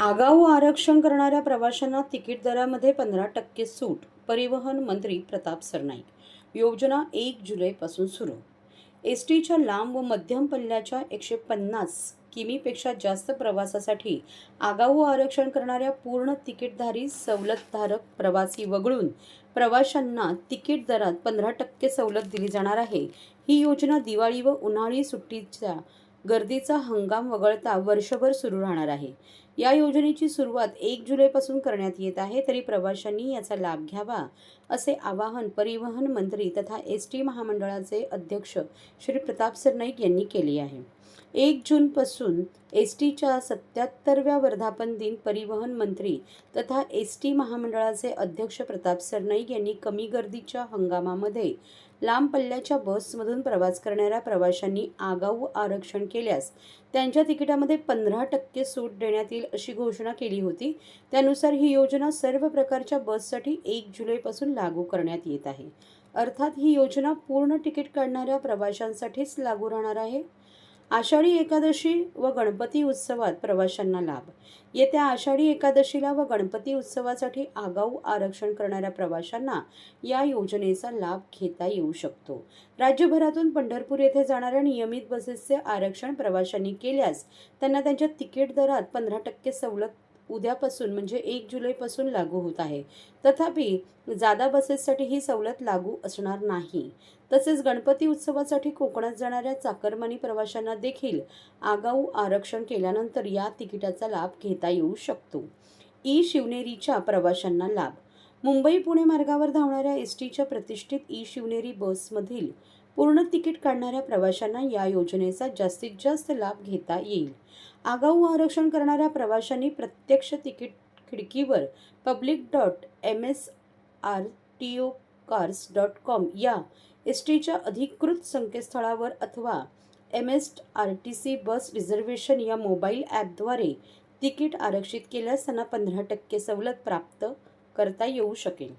आगाऊ आरक्षण करणाऱ्या प्रवाशांना तिकीट दरामध्ये पंधरा टक्के सूट परिवहन मंत्री प्रताप सरनाईक. योजना एक जुलैपासून सुरू. एस टीच्या लांब व मध्यम पल्ल्याच्या एकशे पन्नास किमीपेक्षा जास्त प्रवासासाठी आगाऊ आरक्षण करणाऱ्या पूर्ण तिकीटधारी सवलतधारक प्रवासी वगळून प्रवाशांना तिकीट दरात पंधरा टक्के सवलत दिली जाणार आहे. ही योजना दिवाळी व उन्हाळी सुट्टीच्या गर्दीचा हंगाम वगळता वर्षभर सुरू राहणार आहे. या योजनेची सुरुवात एक जुलैपासून करण्यात येत आहे तरी प्रवाशांनी याचा लाभ घ्यावा असे आवाहन परिवहन मंत्री तथा एस टी महामंडळाचे अध्यक्ष श्री प्रताप सरनाईक यांनी केले आहे. एक जूनपासून एस टीच्या सत्याहत्तरव्या वर्धापन दिन परिवहन मंत्री तथा एस टी महामंडळाचे अध्यक्ष प्रताप सरनाईक यांनी कमी गर्दीच्या हंगामामध्ये लांब पल्ल्याच्या बसमधून प्रवास करणाऱ्या प्रवाशांनी आगाऊ आरक्षण केल्यास त्यांच्या तिकिटामध्ये पंधरा टक्के सूट देण्यात येईल अशी घोषणा केली होती. त्यानुसार ही योजना सर्व प्रकारच्या बससाठी एक जुलैपासून लागू करण्यात येत आहे. अर्थात ही योजना पूर्ण तिकीट काढणाऱ्या प्रवाशांसाठीच लागू राहणार आहे. आषाढी एकादशी व गणपती उत्सवात प्रवाशांना लाभ. येत्या आषाढी एकादशीला व गणपती उत्सवासाठी आगाऊ आरक्षण करणाऱ्या प्रवाशांना या योजनेचा लाभ घेता येऊ शकतो. राज्यभरातून पंढरपूर येथे जाणाऱ्या नियमित बसेसचे आरक्षण प्रवाशांनी केल्यास त्यांना त्यांच्या तिकीट दरात पंधरा टक्के सवलत उद्यापासून म्हणजे एक जुलैपासून लागू होत आहे. तथापि जादा बसेससाठी ही सवलत लागू असणार नाही. तसेच गणपती उत्सवासाठी कोकणात जाणाऱ्या चाकरमानी प्रवाशांना देखील आगाऊ आरक्षण केल्यानंतर या तिकिटाचा लाभ घेता येऊ शकतो. ई शिवनेरीच्या प्रवाशांना लाभ. मुंबई पुणे मार्गावर धावणाऱ्या एस टीच्या प्रतिष्ठित ई शिवनेरी बसमधील पूर्ण तिकीट काढणाऱ्या प्रवाशांना या योजनेचा जास्तीत जास्त लाभ घेता येईल. आगाऊ आरक्षण करणाऱ्या प्रवाशांनी प्रत्यक्ष तिकीट खिडकीवर public dot M S R T O cars dot com या एस टीच्या अधिकृत संकेतस्थळावर अथवा M S R T C bus reservation या मोबाईल ॲपद्वारे तिकीट आरक्षित केल्यास त्यांना पंधरा टक्के सवलत प्राप्त करता येऊ शकेल.